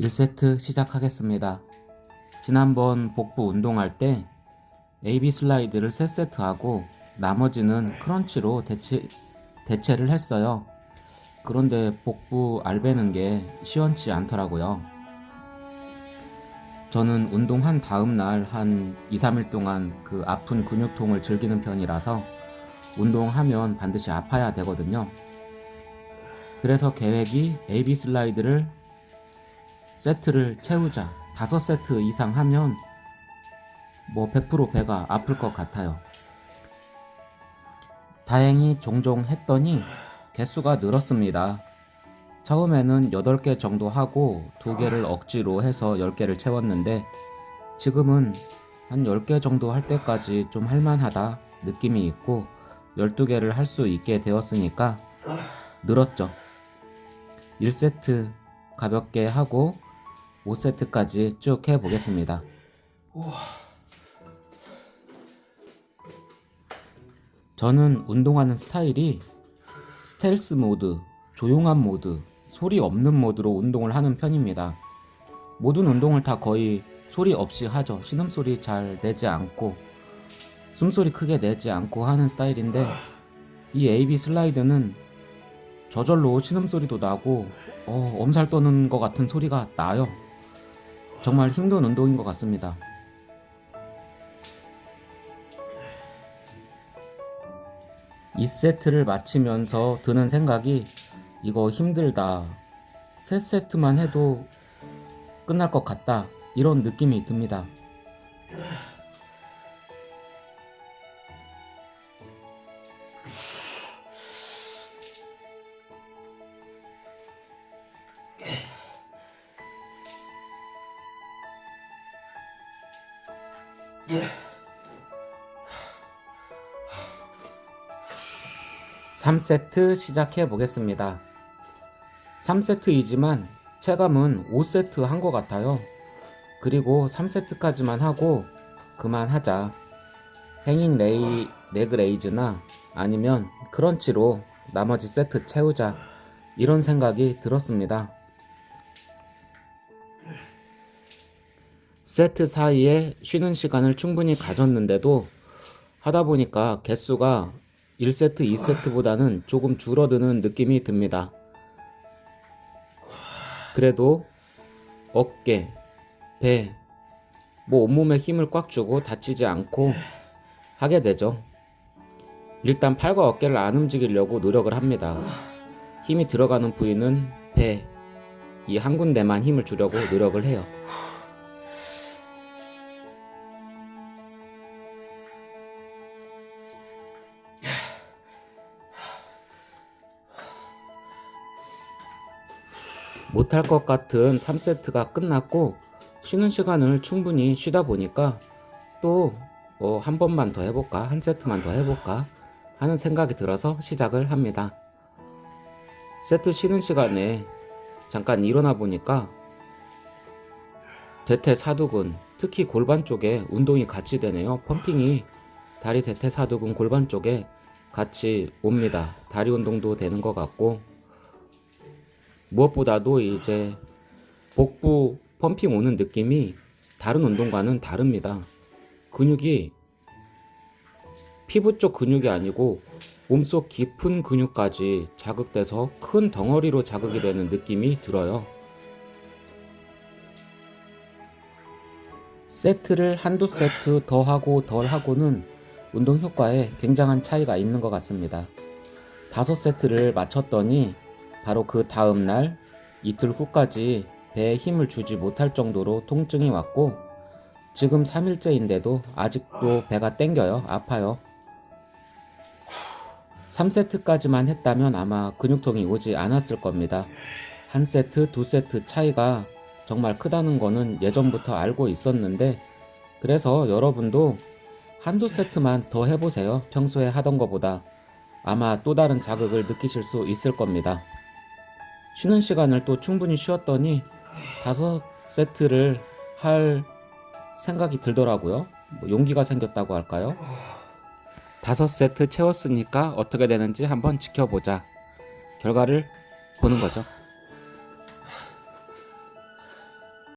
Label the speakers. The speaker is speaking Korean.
Speaker 1: 1세트 시작하겠습니다. 지난번 복부 운동할 때 AB 슬라이드를 3세트 하고 나머지는 크런치로 대체, 대체를 했어요. 그런데 복부 알배는 게 시원치 않더라고요. 저는 운동한 다음 날 한 2, 3일 동안 그 아픈 근육통을 즐기는 편이라서 운동하면 반드시 아파야 되거든요. 그래서 계획이 AB 슬라이드를 세트를 채우자. 다섯 세트 이상 하면 뭐 100% 배가 아플 것 같아요. 다행히 종종 했더니 개수가 늘었습니다. 처음에는 8개 정도 하고 2개를 억지로 해서 10개를 채웠는데 지금은 한 10개 정도 할 때까지 좀 할만하다 느낌이 있고 12개를 할 수 있게 되었으니까 늘었죠. 1세트 가볍게 하고 5세트까지 쭉 해보겠습니다. 저는 운동하는 스타일이 스텔스 모드, 조용한 모드, 소리 없는 모드로 운동을 하는 편입니다. 모든 운동을 다 거의 소리 없이 하죠. 신음소리 잘 내지 않고, 숨소리 크게 내지 않고 하는 스타일인데, 이 AB 슬라이드는 저절로 신음소리도 나고, 어, 엄살 떠는 것 같은 소리가 나요. 정말 힘든 운동인 것 같습니다. 이 세트를 마치면서 드는 생각이 이거 힘들다. 세 세트만 해도 끝날 것 같다. 이런 느낌이 듭니다. 삼세트 시작해 보겠습니다. 3세트이지만 체감은 5세트 한 것 같아요. 그리고 3세트까지만 하고 그만하자. 행잉 레이, 레그 레이즈나 아니면 크런치로 나머지 세트 채우자. 이런 생각이 들었습니다. 세트 사이에 쉬는 시간을 충분히 가졌는데도 하다 보니까 개수가 1세트, 2세트보다는 조금 줄어드는 느낌이 듭니다. 그래도 어깨, 배, 뭐 온몸에 힘을 꽉 주고 다치지 않고 하게 되죠. 일단 팔과 어깨를 안 움직이려고 노력을 합니다. 힘이 들어가는 부위는 배, 이 한 군데만 힘을 주려고 노력을 해요. 못할 것 같은 3세트가 끝났고 쉬는 시간을 충분히 쉬다 보니까 또 뭐 한 번만 더 해볼까 한 세트만 더 해볼까 하는 생각이 들어서 시작을 합니다. 세트 쉬는 시간에 잠깐 일어나 보니까 대퇴사두근 특히 골반 쪽에 운동이 같이 되네요. 펌핑이 다리 대퇴사두근 골반 쪽에 같이 옵니다. 다리 운동도 되는 것 같고 무엇보다도 이제 복부 펌핑 오는 느낌이 다른 운동과는 다릅니다. 근육이 피부 쪽 근육이 아니고 몸속 깊은 근육까지 자극돼서 큰 덩어리로 자극이 되는 느낌이 들어요. 세트를 한두 세트 더 하고 덜 하고는 운동 효과에 굉장한 차이가 있는 것 같습니다. 다섯 세트를 마쳤더니 바로 그 다음 날 이틀 후까지 배에 힘을 주지 못할 정도로 통증이 왔고 지금 3일째인데도 아직도 배가 땡겨요. 아파요. 3세트까지만 했다면 아마 근육통이 오지 않았을 겁니다. 한 세트, 두 세트 차이가 정말 크다는 거는 예전부터 알고 있었는데 그래서 여러분도 한두 세트만 더 해보세요. 평소에 하던 것보다 아마 또 다른 자극을 느끼실 수 있을 겁니다. 쉬는 시간을 또 충분히 쉬었더니 다섯 세트를 할 생각이 들더라고요. 뭐 용기가 생겼다고 할까요? 다섯 세트 채웠으니까 어떻게 되는지 한번 지켜보자. 결과를 보는 거죠.